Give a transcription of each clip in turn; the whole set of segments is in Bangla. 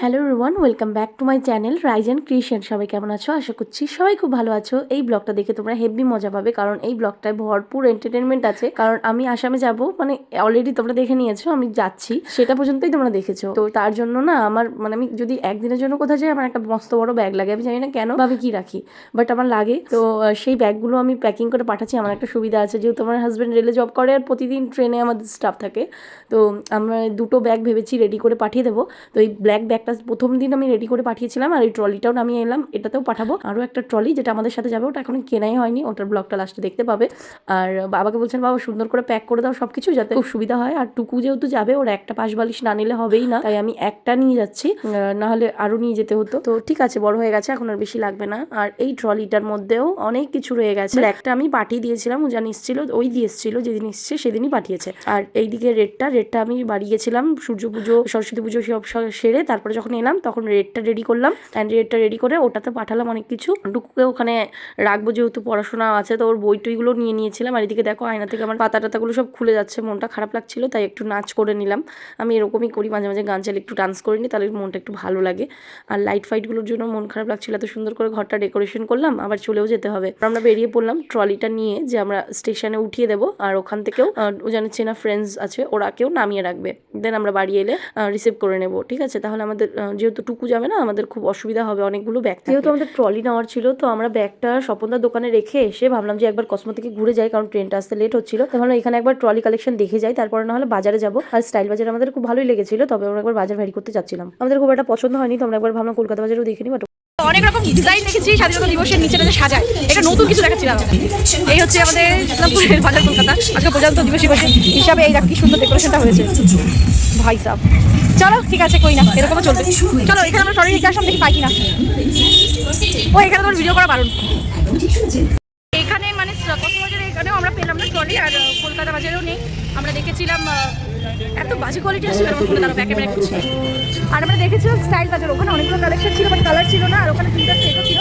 Hello রুয়ান welcome back to my channel rise and সবাই কেমন আছো? আশা করছি সবাই খুব ভালো আছো। এই ব্লগটা দেখে তোমরা হেভি মজা পাবে, কারণ এই ব্লগটায় ভরপুর এন্টারটেনমেন্ট আছে। কারণ আমি আসামে যাব মানে অলরেডি তোমরা দেখে নিয়েছো, আমি যাচ্ছি। সেটা পর্যন্তই তোমরা দেখেছ। তো তার জন্য না, আমার মানে আমি যদি একদিনের জন্য কোথাও যাই, আমার একটা মস্ত বড় ব্যাগ লাগে। আমি জানি না কেন বা আমি কি রাখি বাট আমার লাগে। তো সেই ব্যাগগুলো আমি প্যাকিং করে পাঠাচ্ছি। আমার একটা সুবিধা আছে, যেহেতু আমার হাজব্যান্ড রেলে জব করে আর প্রতিদিন ট্রেনে আমাদের স্টাফ থাকে। তো আমরা দুটো ব্যাগ ভেবেছি রেডি করে পাঠিয়ে দেবো। তো এই ব্ল্যাক ব্যাগটা প্রথম দিন আমি রেডি করে পাঠিয়েছিলাম আর এই ট্রলিটাও নামিয়ে এলাম। এটাতেও পাঠাবো। আরও একটা ট্রলি যেটা আমাদের সাথে যাবে ওটা এখন কেনাই হয়নি। ওটার ব্লগটা লাস্টে দেখতে পাবে। আর বাবাকে বলছেন বাবা সুন্দর করে প্যাক করে দাও সব কিছু যাতে খুব সুবিধা হয়। আর টুকু যেহেতু যাবে ওর একটা পাশ বালিশ না নিলে হবেই না। তাই আমি একটা নিয়ে যাচ্ছি। না হলে আরও নিয়ে যেতে হতো। তো ঠিক আছে বড় হয়ে গেছে এখন আর বেশি লাগবে না। আর এই ট্রলিটার মধ্যেও অনেক কিছু রয়ে গেছে। একটা আমি পাঠিয়ে দিয়েছিলাম উজান এসেছিল ওই দিয়ে এসেছিল যেদিন এসছে সেদিনই পাঠিয়েছে। আর এইদিকে রেডটা রেডটা আমি বাড়ি গেছিলাম সূর্য পুজো সরস্বতী পুজো সব সেরে তারপরে যখন এলাম তখন রেডটা রেডি করলাম। অ্যান্ড রেডটা রেডি করে ওটাতে পাঠালাম অনেক কিছু। টুকুকে ওখানে রাখব যেহেতু পড়াশোনা আছে তো ওর বই টইগুলো নিয়ে নিয়েছিলাম। আর এদিকে দেখো আয়না থেকে আমার পাতা টাতাগুলো সব খুলে যাচ্ছে মনটা খারাপ লাগছিল তাই একটু নাচ করে নিলাম। আমি এরকমই করি মাঝে মাঝে গান চালিয়ে একটু ডান্স করে নিই তাহলে মনটা একটু ভালো লাগে। আর লাইট ফাইটগুলোর জন্য মন খারাপ লাগছিল এত সুন্দর করে ঘরটা ডেকোরেশন করলাম আবার চলেও যেতে হবে। আমরা বেরিয়ে পড়লাম ট্রলিটা নিয়ে যে আমরা স্টেশনে উঠিয়ে দেবো আর ওখান থেকেও আহ, ওজানের চেনা ফ্রেন্ডস আছে ওরা কেউ নামিয়ে রাখবে। দেন আমরা বাড়ি এলে রিসিভ করে নেব ঠিক আছে? তাহলে আমাদের আহ, যেহেতু টুকু যাবে না আমাদের খুব অসুবিধা হবে। অনেকগুলো ব্যাগ যেহেতু আমাদের ট্রলি নেওয়ার ছিল তো আমরা ব্যাগটা স্বপনদার দোকানে রেখে এসে ভাবলাম যে একবার কসমো থেকে ঘুরে যাই কারণ ট্রেনটা আসতে লেট হচ্ছিল। তো ভাবলাম এখানে একবার ট্রলি কালেকশন দেখে যাই তারপরে না হলে বাজারে যাব। আর স্টাইল বাজার আমাদের খুব ভালোই লেগেছিল তবে আমরা একবার বাজার ভ্যারি করতে যাচ্ছিলাম। আমাদের খুব একটা পছন্দ হয়নি তো আমরা একবার ভাবলাম কলকাতা বাজারেও দেখিনি বাট অনেক রকম ডিজাইন দেখেছি, স্বাধীনতা দিবসের নিচেটা যে সাজায়, এটা নতুন কিছু দেখাচ্ছিলাম এই হচ্ছে আমাদের ইসলামপুরের বাজার কলকাতা। আজকে প্রজাতন্ত্র দিবস হিসাবে এই কি সুন্দর ডেকোরেশনটা হয়েছে। ভাই সাহ চলো, ঠিক আছে, কই না, এরকমও চলবে। চলো, এখানে আমরা সরি রেখে আসলাম, দেখি পাই কিনা। ও, এখানে তোমার ভিডিও করা বারণ। এখানে মানে এখানেও আমরা পেলাম না ট্রলি আর কলকাতা বাজারেও নেই। আমরা দেখেছিলাম এত বাজে কোয়ালিটি আসছিল আমার ফোনে দাঁড়াবো একেবারে করছি আর আমরা দেখেছিলাম স্টাইল বাজার ওখানে অনেকগুলো কালেকশন ছিল বাট কালার ছিল না আর ওখানে তিনটা সেটও ছিল।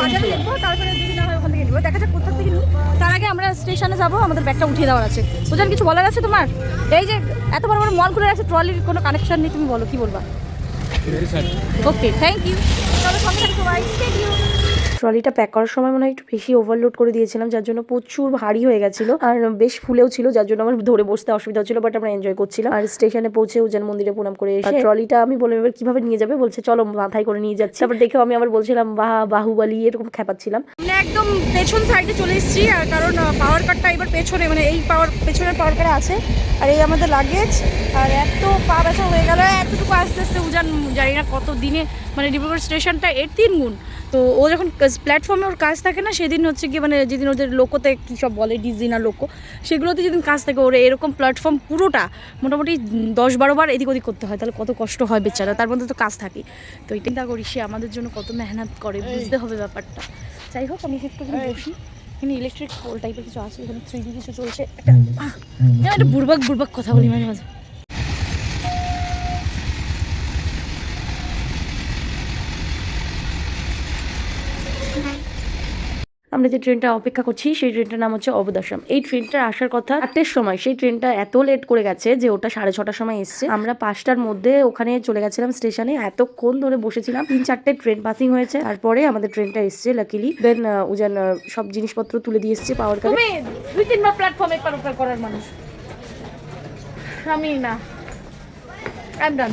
বাজারে দেখব তারপরে যদি না হয় ওখান থেকে নেব। দেখা যাক কোথা থেকে নিই তার আগে আমরা স্টেশনে যাব আমাদের ব্যাগটা উঠিয়ে দেওয়ার আছে। বুঝলেন কিছু বলার আছে তোমার? এই যে এত বড় বড় মল খুলে আছে ট্রলির কোনো কানেকশন নেই তুমি বলো কি বলবা? ওকে থ্যাংক ইউ তবে সঙ্গে থাকি সবাই Stay tuned. ট্রলিটা প্যাক করার সময় মনে হয় একটু বেশি ওভারলোড করে দিয়েছিলাম যার জন্য প্রচুর ভারী হয়ে গেছিল। আর বেশ ফুলেও ছিল যার জন্য আমার ধরে বসতে অসুবিধা হচ্ছিল বাট আমরা এনজয় করছিলাম। আর স্টেশনে পৌঁছে উজান মন্দিরে প্রণাম করে এসে ট্রলিটা আমি বললাম এবার কীভাবে নিয়ে যাবে? বলছে চলো মাথায় করে নিয়ে যাচ্ছি। তারপর দেখেও আমি আবার বলছিলাম বাহা বাহুবালি এরকম খেপাচ্ছিলাম। একদম পেছন সাইডে চলে এসেছি আর কারণ পাওয়ার কাটটা এবার পেছনে মানে এই পাওয়ার পেছনের পাওয়ার কাটা আছে আর এই আমাদের লাগেজ আর এত পা ব্যথা হয়ে গেল এতটুকু আস্তে আস্তে উজান জানি না কত দিনে মানে ডিব্রুগড় স্টেশনটা এর তিন গুণ তো ও যখন প্ল্যাটফর্মে ওর কাজ থাকে না সেদিন হচ্ছে কি মানে যেদিন ওদের লোকোতে কী সব বলে ডিজি না লোকো সেগুলোতে যেদিন কাজ থাকে ওর এরকম প্ল্যাটফর্ম পুরোটা মোটামুটি দশ বারো বার এদিক ওদিক করতে হয়। তাহলে কত কষ্ট হয় বেচারা তার মধ্যে তো কাজ থাকে তো এই চিন্তা করি সে আমাদের জন্য কত মেহনত করে বুঝতে হবে ব্যাপারটা। যাই হোক আমি একটু এখানে বসি। এখানে ইলেকট্রিক পোল টাইপের কিছু আছে এখানে থ্রি কিছু চলছে। একটা আহ, যেন একটা বুড়বাক বুড়বাক কথা বলি মাঝে মাঝে। আমরা যে ট্রেনটা অপেক্ষা করছি, সেই ট্রেনটার নাম হচ্ছে অবদশম এই ট্রেনটা আসার কথা আটটার সময়। সেই ট্রেনটা এত লেট করে গেছে যে ওটা সাড়ে ছটার সময় এসছে। আমরা পাঁচটার মধ্যে ওখানে চলে গেছিলাম স্টেশনে। এতক্ষণ ধরে বসেছিলাম। তিন চারটে ট্রেন পাসিং হয়েছে। তারপরে আমাদের ট্রেনটা এসছে লাকিলি দেন উজান সব জিনিসপত্র তুলে দিয়ে এসছে পাওয়ার তুমি দুই তিনবার প্ল্যাটফর্মে পার করার মানুষ। আমি না। আই এম ডান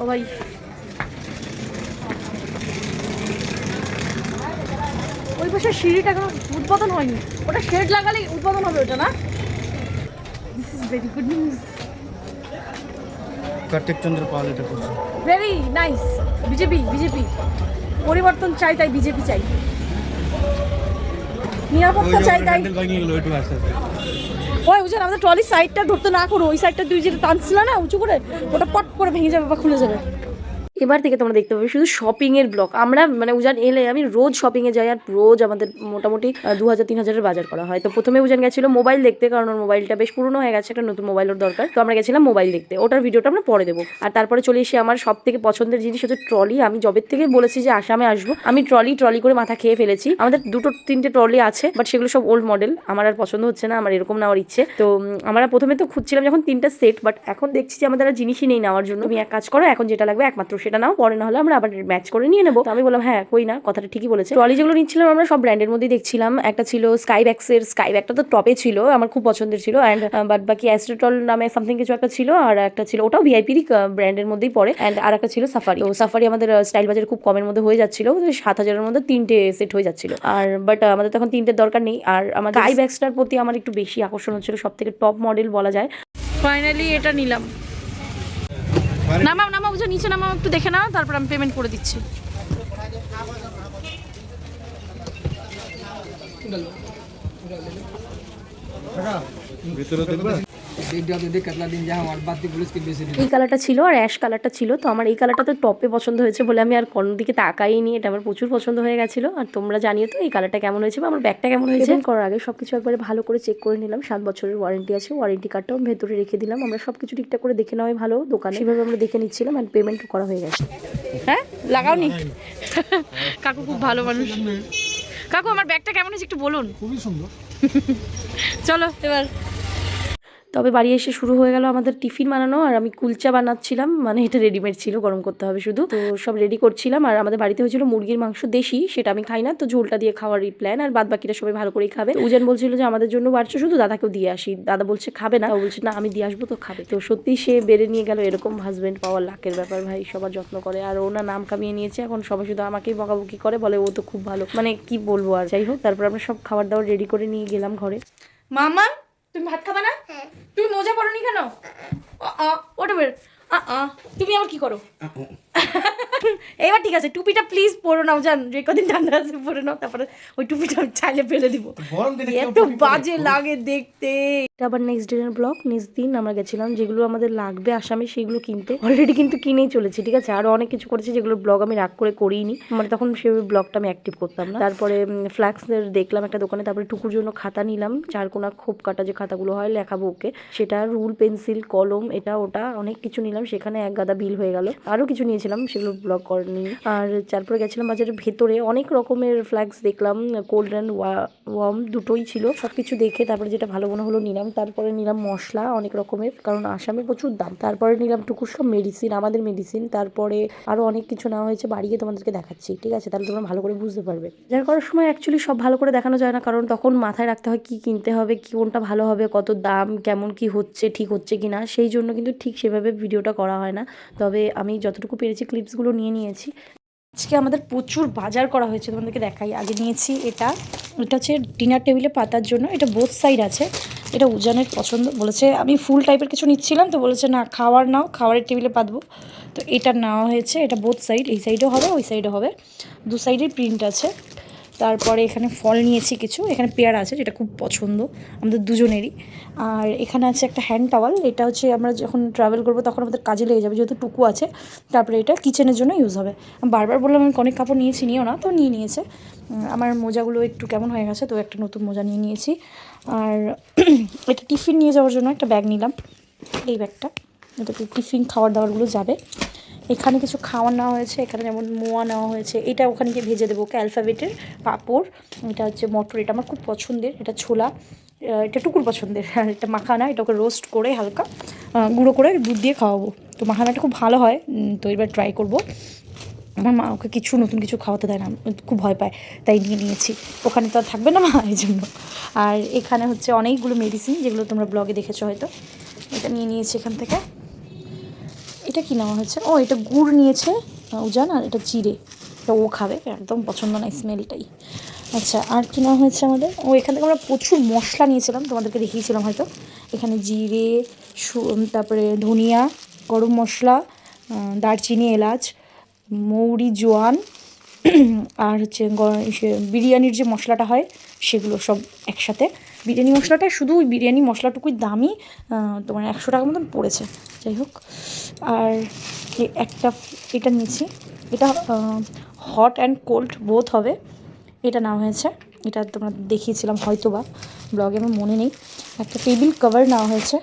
ও ভাই। ওই পাশে সিঁড়িটা এখনও উদ্বোধন হয়নি। ওটা শেড লাগালেই উদ্বোধন হবে ওটা না? This is very good news Kartik Chandra Pal এটা করছে। Very nice BJP BJP. পরিবর্তন চাই তাই বিজেপি চাই। নিরাপত্তা চাই তাই। ওই বুঝলেন আমাদের ট্রলি সাইডটা ধরতে না করো ওই সাইডটা তুই যেটা টানছিল না উঁচু করে ওটা পট করে ভেঙে যাবে বা খুলে যাবে। এবার থেকে তোমরা দেখতে পাবে শুধু শপিং এর ব্লগ আমরা মানে উজান এলে আমি রোজ শপিং এ যাই আর রোজ আমাদের মোটামুটি দু হাজার তিন হাজারের বাজার করা হয়। তো প্রথমে উজান গেছিল মোবাইল দেখতে, কারণ ওর মোবাইলটা বেশ পুরনো হয়ে গেছে, একটা নতুন মোবাইল ওর দরকার। তো আমরা গেছিলাম মোবাইল দেখতে। ওটার ভিডিওটা আমরা পরে দেবো। আর তারপরে চলে এসে আমার সব থেকে পছন্দের জিনিস হচ্ছে ট্রলি আমি জবের থেকে বলেছি যে আসামে আসব। আমি ট্রলি ট্রলি করে মাথা খেয়ে ফেলেছি। আমাদের দুটো, তিনটে ট্রলি আছে বাট সেগুলো সব ওল্ড মডেল আমার আর পছন্দ হচ্ছে না, আমার এরকম নেওয়ার ইচ্ছে। তো আমরা প্রথমে তো খুঁজছিলাম যখন তিনটা সেট বাট এখন দেখছি যে আমাদের আর জিনিসই নেই নেওয়ার জন্য। তুমি এক কাজ করো, এখন যেটা লাগবে একমাত্র সেটা নাও পরে না হলে আমরা আবার ম্যাচ করে নিয়ে নেব। আমি বললাম হ্যাঁ কই না কথাটা ঠিকই বলেছে। ট্রলি যেগুলো নিচ্ছিলাম আমরা সব ব্র্যান্ডের মধ্যেই দেখছিলাম। একটা ছিল স্কাই ব্যাক্সের স্কাই ব্যাগটা তো টপে ছিল আমার খুব পছন্দের ছিল। অ্যান্ড বাট বাকি অ্যাস্ট্রোটল নামে সামথিং কিছু একটা ছিল আর একটা ছিল ওটাও ভিআইপিরই ব্র্যান্ডের মধ্যেই পড়ে। অ্যান্ড আর একটা ছিল সাফারি তো সাফারি আমাদের স্টাইল বাজারে খুব কমের মধ্যে হয়ে যাচ্ছিল সাত হাজারের মধ্যে তিনটে সেট হয়ে যাচ্ছিল। আর বাট আমাদের তখন তিনটের দরকার নেই। আর আমার স্কাই ব্যাগসটার প্রতি আমার একটু বেশি আকর্ষণ হচ্ছিল সব থেকে টপ মডেল বলা যায়। ফাইনালি এটা নিলাম। নামাও নামাও বুঝো নিচে নামাও একটু দেখে নাও তারপর আমি পেমেন্ট করে দিচ্ছি। ভিতরে দেখবে? এই কালারটা ছিল আর অ্যাশ কালারটা ছিল তো আমার এই কালারটা তো টপে পছন্দ হয়েছে বলে আমি আর কোনো দিকে তাকাই নি এটা আমার প্রচুর পছন্দ হয়ে গেছিল। আর তোমরা জানিও তো এই কালারটা কেমন হয়েছে বা আমার ব্যাগটা কেমন হয়েছে। করার আগে সব কিছু একবারে ভালো করে চেক করে নিলাম সাত বছরের ওয়ারেন্টি আছে ওয়ারেন্টি কার্ডটাও আমি ভেতরে রেখে দিলাম। আমরা সব কিছু ঠিকঠাক করে দেখে নেওয়াই ভালো দোকানে সেভাবে আমরা দেখে নিচ্ছিলাম আর পেমেন্টও করা হয়ে গেছে। হ্যাঁ? লাগাওনি? কাকু খুব ভালো মানুষ। কাকু আমার ব্যাগটা কেমন হয়েছে একটু বলুন। খুবই সুন্দর। চলো এবার তবে বাড়ি এসে শুরু হয়ে গেল আমাদের টিফিন বানানো আর আমি কুলচা বানাচ্ছিলাম। মানে এটা রেডিমেড ছিল গরম করতে হবে শুধু। তো সব রেডি করছিলাম আর আমাদের বাড়িতে হয়েছিল মুরগির মাংস দেশি সেটা আমি খাই না। তো ঝোলটা দিয়ে খাওয়ারই প্ল্যান আর বাদ বাকিটা সবাই ভালো করেই খাবে। উজান বলছিল যে আমাদের জন্য বাড়ছো শুধু দাদাকেও দিয়ে আসি। দাদা বলছে খাবে না। ও বলছে না আমি দিয়ে আসব তো খাবে। তো সত্যি সে বেড়ে নিয়ে গেল এরকম হাজবেন্ড পাওয়ার লাকের ব্যাপার ভাই সবার যত্ন করে। আর ও না নাম কামিয়ে নিয়েছে এখন সবাই শুধু আমাকেই বকাবকি করে বলে ও তো খুব ভালো। মানে কি বলব আর যাই হোক তারপর আমরা সব খাবার দাবার রেডি করে নিয়ে গেলাম ঘরে। মামা তুমি ভাত খাবা না? তুমি মোজা পরনি কেন? ওটা বের আ, আ, তুমি আবার কি করো? এবার ঠিক আছে টুপিটা প্লিজ পরো নাও জান যে কদিন ঠান্ডা আছে পরে নাও তারপরে ওই টুপিটা চাইলে ফেলে দিব। এত বাজে লাগে দেখতে। এটা আবার নেক্সট দিনের ব্লগ নেক্সট দিন আমরা গেছিলাম, যেগুলো আমাদের লাগবে আসামে, সেগুলো কিনতে। অলরেডি কিন্তু কিনেই চলেছি, ঠিক আছে? আরও অনেক কিছু করেছি যেগুলো ব্লগ আমি রাগ করে করিনি। মানে তখন সেই ব্লগটা আমি অ্যাক্টিভ করতাম না। তারপরে ফ্ল্যাক্সের দেখলাম একটা দোকানে, তারপরে টুকুর জন্য খাতা নিলাম, চারকোনা খোপ কাটা যে খাতাগুলো হয়, লেখাবো ওকে। সেটা রুল পেন্সিল কলম, এটা, ওটা, অনেক কিছু নিলাম, সেখানে এক গাদা বিল হয়ে গেল। আরও কিছু নিয়েছিলাম, সেগুলো ব্লগ করেনি। আর তারপরে গেছিলাম বাজারের ভেতরে, অনেক রকমের ফ্ল্যাক্স দেখলাম কোল্ড অ্যান্ড ওয়ার্ম দুটোই ছিল। সব কিছু দেখে তারপরে যেটা ভালো মনে হলো নিলাম। তারপরে নিলাম মশলা অনেক রকমের, কারণ আসামে প্রচুর দাম। তারপরে নিলাম টুকুর সব মেডিসিন আমাদের মেডিসিন তারপরে আরও অনেক কিছু নেওয়া হয়েছে, বাড়িয়ে তোমাদেরকে দেখাচ্ছি, ঠিক আছে? তাহলে তোমরা ভালো করে বুঝতে পারবে। যার করার সময় অ্যাকচুয়ালি সব ভালো করে দেখানো যায় না, কারণ তখন মাথায় রাখতে হয় কি কিনতে হবে, কি কোনটা ভালো হবে, কত দাম, কেমন কি হচ্ছে, ঠিক হচ্ছে কি না সেই জন্য কিন্তু ঠিক সেভাবে ভিডিওটা করা হয় না। তবে আমি যতটুকু পেরেছি ক্লিপসগুলো নিয়ে নিয়েছি। আজকে আমাদের প্রচুর বাজার করা হয়েছে, তোমাদেরকে দেখাই। আগে নিয়েছি এটা। এটা হচ্ছে ডিনার টেবিলে পাতার জন্য। এটা বোথ সাইড আছে। এটা উজানের পছন্দ। বলেছে, আমি ফুল টাইপের কিছু নিচ্ছিলাম তো বলেছে, না, খাওয়ার নাও, খাওয়ারের টেবিলে পাতবো। তো এটা নেওয়া হয়েছে। এটা বোথ সাইড এই সাইডও হবে, ওই সাইডও হবে। দু সাইডের প্রিন্ট আছে। তারপরে এখানে ফল নিয়েছি কিছু। এখানে পেয়ারা আছে, যেটা খুব পছন্দ, আমাদের দুজনেরই। আর এখানে আছে একটা হ্যান্ড টাওয়াল এটা হচ্ছে আমরা যখন ট্রাভেল করব তখন আমাদের কাজে লেগে যাবে, যেহেতু টুকু আছে। তারপরে এটা কিচেনের জন্য ইউজ হবে। বারবার বললাম, আমি অনেক কাপড় নিয়েছি, নিও না, তো নিয়ে নিয়েছে। আমার মোজাগুলো একটু কেমন হয়ে গেছে, তো একটা নতুন মোজা নিয়ে নিয়েছি। আর এটা টিফিন নিয়ে যাওয়ার জন্য একটা ব্যাগ নিলাম। এই ব্যাগটা এটাতে টিফিন খাবার দাবারগুলো যাবে। এখানে কিছু খাওয়ার নেওয়া হয়েছে, এখানে যেমন মোয়া নেওয়া হয়েছে, এটা ওখানে গিয়ে ভেজে দেবো, ওকে অ্যালফাবেটের পাঁপড়, এটা হচ্ছে মটর, এটা আমার খুব পছন্দের, এটা ছোলা এটা টুকুর পছন্দের, এটা মাখানা, এটা ওকে রোস্ট করে হালকা গুঁড়ো করে দুধ দিয়ে খাওয়াবো। তো মাখানাটা খুব ভালো হয় তো এবার ট্রাই করব। আমার মা ওকে কিছু নতুন কিছু খাওয়াতে দেয় না, খুব ভয় পায়, তাই নিয়ে নিয়েছি। ওখানে তো আর থাকবে না মা, এই জন্য। আর এখানে হচ্ছে অনেকগুলো মেডিসিন যেগুলো তোমরা ব্লগে দেখেছ হয়তো, এটা নিয়ে নিয়েছি এখান থেকে। এটা কি নেওয়া হয়েছে? ও, এটা গুড় নিয়েছে উজান, আর এটা জিরে। এটা ও খাবে, একদম পছন্দ না স্মেলটাই। আচ্ছা আর কি নেওয়া হয়েছে আমাদের? ও, এখান থেকে আমরা প্রচুর মশলা নিয়েছিলাম, তোমাদেরকে দেখিয়েছিলাম হয়তো। এখানে জিরে তারপরে ধনিয়া, গরম মশলা দারচিনি, এলাচ, মৌরি, জোয়ান, আর হচ্ছে বিরিয়ানির যে মশলাটা হয়, সেগুলো সব একসাথে। বিরিয়ানি মশলাটা শুধু ওই বিরিয়ানি মশলাটুকুই দামই তোমার একশো টাকা মতন পড়েছে। যাই হোক। আর একটা এটা নিয়েছি। এটা হট অ্যান্ড কোল্ড বোথ হবে। এটা নেওয়া হয়েছে। এটা তোমরা দেখিয়েছিলাম হয়তো বা ব্লগে আমার মনে নেই। একটা টেবিল কভার নেওয়া হয়েছে।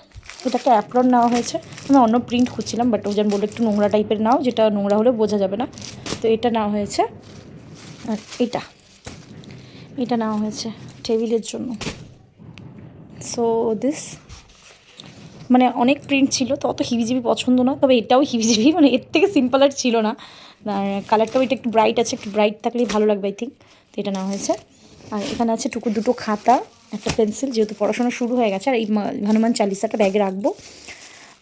এটা একটা অ্যাপ্রন নেওয়া হয়েছে। আমি অন্য প্রিন্ট খুঁজছিলাম বাট ওজন বলে একটু নোংরা টাইপের নাও, যেটা নোংরা হলে বোঝা যাবে না। তো এটা নেওয়া হয়েছে। আর এটা এটা নেওয়া হয়েছে টেবিলের জন্য। সো দিস মানে অনেক প্রিন্ট ছিল, তো অত হিবিজিবি পছন্দ না তবে এটাও হিবিজিবি মানে এর থেকে সিম্পল আর ছিল না। কালারটাও এটা একটু ব্রাইট আছে, একটু ব্রাইট থাকলেই ভালো লাগবে আই থিঙ্ক তো এটা নেওয়া হয়েছে। আর এখানে আছে টুকু দুটো খাতা, একটা পেন্সিল যেহেতু পড়াশোনা শুরু হয়ে গেছে, আর এই হনুমান চালিসাটা ব্যাগে রাখব।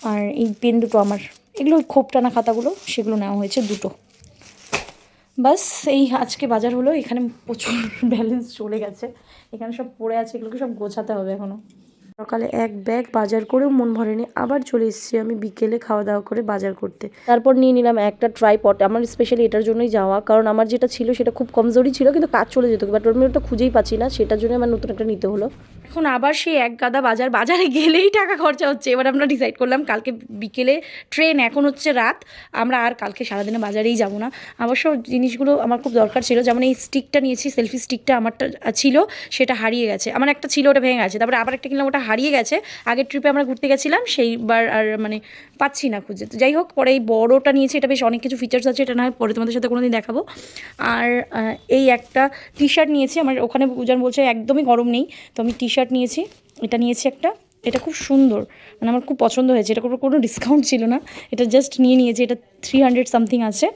আর এই পেন দুটো আমার, এগুলো খোপ টানা খাতাগুলো, সেগুলো নেওয়া হয়েছে দুটো। বাস, এই আজকে বাজার হলো, এখানে প্রচুর ব্যালেন্স চলে গেছে। এখানে সব পড়ে আছে, এগুলোকে সব গোছাতে হবে এখনও সকালে এক ব্যাগ বাজার করেও মন ভরেনি। আবার চলে এসেছি আমি বিকেলে খাওয়া দাওয়া করে বাজার করতে। তারপর নিয়ে নিলাম একটা ট্রাইপড আমার স্পেশালি এটার জন্যই যাওয়া। কারণ আমার যেটা ছিল সেটা খুব কমজোরি ছিল, কিন্তু কাজ চলে যেত। বাট আমি ওটা খুঁজেই পাচ্ছি না। সেটার জন্য আমার নতুন একটা নিতে হলো। এখন আবার সেই এক গাদা বাজার, বাজারে গেলেই টাকা খরচা হচ্ছে। এবার আমরা ডিসাইড করলাম কালকে বিকেলে ট্রেন এখন হচ্ছে রাত। আমরা আর কালকে সারাদিনে বাজারেই যাব না। অবশ্য জিনিসগুলো আমার খুব দরকার ছিল। যেমন এই স্টিকটা নিয়েছি সেলফি স্টিকটা আমারটা ছিল, সেটা হারিয়ে গেছে। আমার একটা ছিল, ওটা ভেঙে গেছে। তারপরে আবার একটা কিনলাম, ওটা হারিয়ে গেছে। আগের ট্রিপে আমরা ঘুরতে গেছিলাম, সেইবার আর মানে পাচ্ছি না খুঁজে। তো যাই হোক, পরে এই বড়োটা নিয়েছি, এটা বেশ অনেক কিছু ফিচার্স আছে, এটা না পরে তোমাদের সাথে কোনোদিন দেখাবো। আর এই একটা টি শার্ট নিয়েছি, আমার ওখানে উজান বলছে, একদমই গরম নেই। তো আমি টি শার্ট নিয়েছি এটা নিয়েছি একটা। এটা খুব সুন্দর। মানে আমার খুব পছন্দ হয়েছে। এটা কোনো কোনো ডিসকাউন্ট ছিল না। এটা জাস্ট নিয়ে নিয়েছি। এটা থ্রি হান্ড্রেড সামথিং আছে।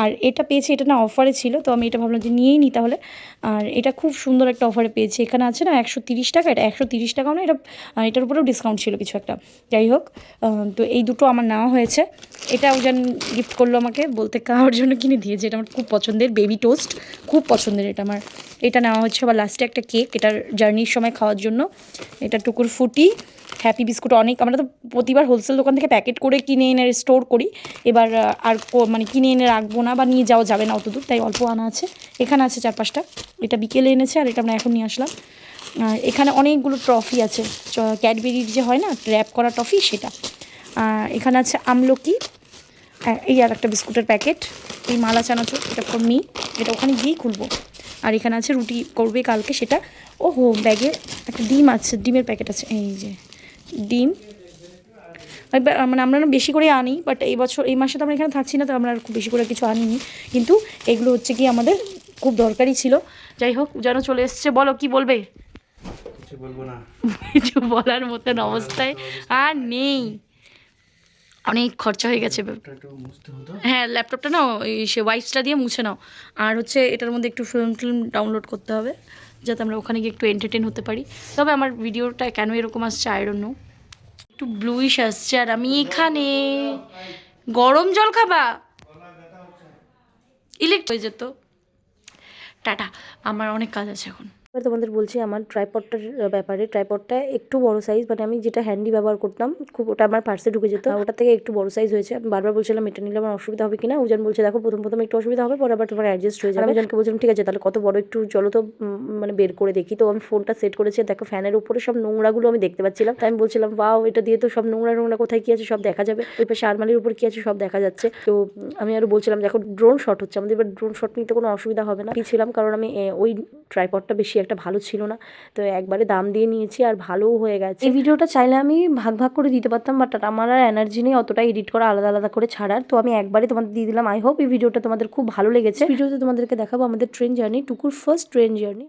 আর এটা পেয়েছি, এটা না অফারে ছিল। তো আমি এটা ভাবলাম যে নিয়েই নিই তাহলে। আর এটা খুব সুন্দর একটা অফারে পেয়েছি। এখানে আছে না একশো তিরিশ টাকা? এটা একশো তিরিশ টাকাও না, এটা এটার উপরেও ডিসকাউন্ট ছিল কিছু একটা। যাই হোক তো এই দুটো আমার নেওয়া হয়েছে। এটা ওজন গিফট করল আমাকে। বলতে কার জন্য কিনে দিয়েছে? এটা আমার খুব পছন্দের। বেবি টোস্ট খুব পছন্দের এটা আমার। এটা নেওয়া হচ্ছে আবার লাস্টে একটা কেক এটার জার্নির সময় খাওয়ার জন্য। এটা টুকুর ফুটি। হ্যাপি বিস্কুট অনেক, আমরা তো প্রতিবার হোলসেল দোকান থেকে প্যাকেট করে কিনে এনে স্টোর করি। এবার আর মানে কিনে এনে রাখব না বা নিয়ে যাওয়া যাবে না অত দূর তাই অল্প আনা আছে। এখানে আছে চার পাঁচটা এটা বিকেলে এনেছে আর এটা আমরা এখন নিয়ে আসলাম। এখানে অনেকগুলো ট্রফি আছে ক্যাডবেরির যে হয় না র্যাপ করা ট্রফি সেটা। এখানে আছে আমলকি এই আর একটা বিস্কুটের প্যাকেট এই মালা চানাচুর, এটা ফর মি এটা ওখানে গিয়েই খুলবো। আর এখানে আছে রুটি করবে কালকে সেটা। ও হো ব্যাগে একটা ডিম আছে ডিমের প্যাকেট আছে এই যে ডিম। মানে আমরা না বেশি করে আনি বাট এই বছর এই মাসে তো আমরা এখানে থাকছি না তো আমরা আর খুব বেশি করে কিছু আনিনি। কিন্তু এগুলো হচ্ছে কি আমাদের খুব দরকারি ছিল। যাই হোক যেন চলে এসছে বলো কি বলবে? কিছু বলব না। কিছু বলার মতন অবস্থায় আর নেই। অনেক খরচা হয়ে গেছে। হ্যাঁ ল্যাপটপটা না ওই সে ওয়াইপসটা দিয়ে মুছে নাও। আর হচ্ছে এটার মধ্যে একটু ফিল্ম ফিল্ম ডাউনলোড করতে হবে যাতে আমরা ওখানে গিয়ে একটু এন্টারটেন হতে পারি। তবে আমার ভিডিওটা কেন এরকম আসছে আয়রন নো একটু ব্লুইশ আসছে আর আমি এখানে গরম জল খাবা? ইলেক্ট হয়ে যেত। টাটা আমার অনেক কাজ আছে এখন। এবার তোমাদের বলছি আমার ট্রাইপডটার ব্যাপারে। ট্রাইপডটা একটু বড় সাইজ মানে আমি যেটা হ্যান্ডি ব্যবহার করতাম খুব ওটা আমার পার্সে ঢুকে যেত। ওটা থেকে একটু বড় সাইজ হয়েছে। আমি বারবার বলছিলাম এটা নিলে আমার অসুবিধা হবে কিনা? উজান বলছে দেখো প্রথম প্রথম একটু অসুবিধা হবে পরে আবার তোমার অ্যাডজাস্ট হয়ে যাবে। আমি উজানকে বলছিলাম ঠিক আছে তাহলে কত বড় একটু চলো তো মানে বের করে দেখি। তো আমি ফোনটা সেট করেছি দেখো ফ্যানের উপরে সব নোংরাগুলো আমি দেখতে পাচ্ছিলাম। তাই আমি বলছিলাম বাও এটা দিয়ে তো সব নোংরা নোংরা কোথায় কি আছে? সব দেখা যাবে। ওই পাশে আলমারির উপর কি আছে? সব দেখা যাচ্ছে। তো আমি আরও বলছিলাম দেখো ড্রোন শট হচ্ছে। আমাদের এবার ড্রোন শট নিতে কোনো অসুবিধা হবে না। ছিলাম কারণ আমি ওই ট্রাইপডটা বেশি একটা ভালো ছিল না। তো একবারে দাম দিয়ে নিয়েছি আর ভালোও হয়ে গেছে। এই ভিডিওটা চাইলে আমি ভাগ ভাগ করে দিতে পারতাম বাট আমার আর এনার্জি নেই অতটা এডিট করা আলাদা আলাদা করে ছাড়ার। তো আমি একবারে তোমাদের দিয়ে দিলাম। আই হোপ এই ভিডিওটা তোমাদের খুব ভালো লেগেছে। ভিডিওতে তোমাদেরকে দেখাবো আমাদের ট্রেন জার্নি টুকুর ফার্স্ট ট্রেন জার্নি